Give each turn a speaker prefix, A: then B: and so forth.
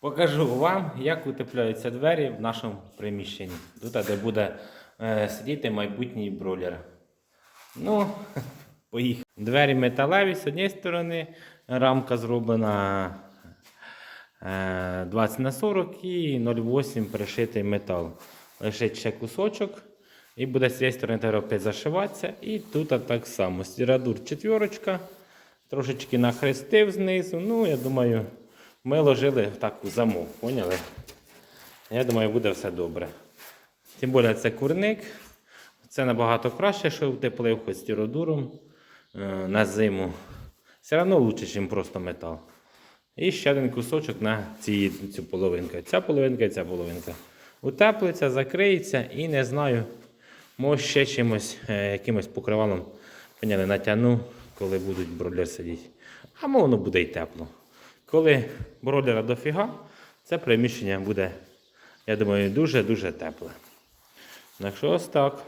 A: Покажу вам, як утепляються двері в нашому приміщенні. Тут де буде е, сидіти майбутній бройлер. Ну, поїхали. Двері металеві з однієї сторони, рамка зроблена е, 20 на 40 і 0,8 пришитий метал. Лишить ще кусочок. І буде з цієї сторони тепер зашиватися. І тут так само. Стірадур четверочка. Трошечки нахрестив знизу. Ну, я думаю, ми ложили в таку замок, поняли? Я думаю, буде все добре. Тим більше це курник. Це набагато краще, що утеплив хоч стіродуром е, на зиму. Все одно краще, ніж просто метал. І ще один кусочок на ці, цю половинку. Ця половинка і ця половинка. Утеплиться, закриється і не знаю, може ще чимось, е, якимось покривалом натягну, коли будуть бройлер сидіти. А воно буде і тепло. Коли бройлера дофіга, це приміщення буде, я думаю, дуже-дуже тепле. Так ось так.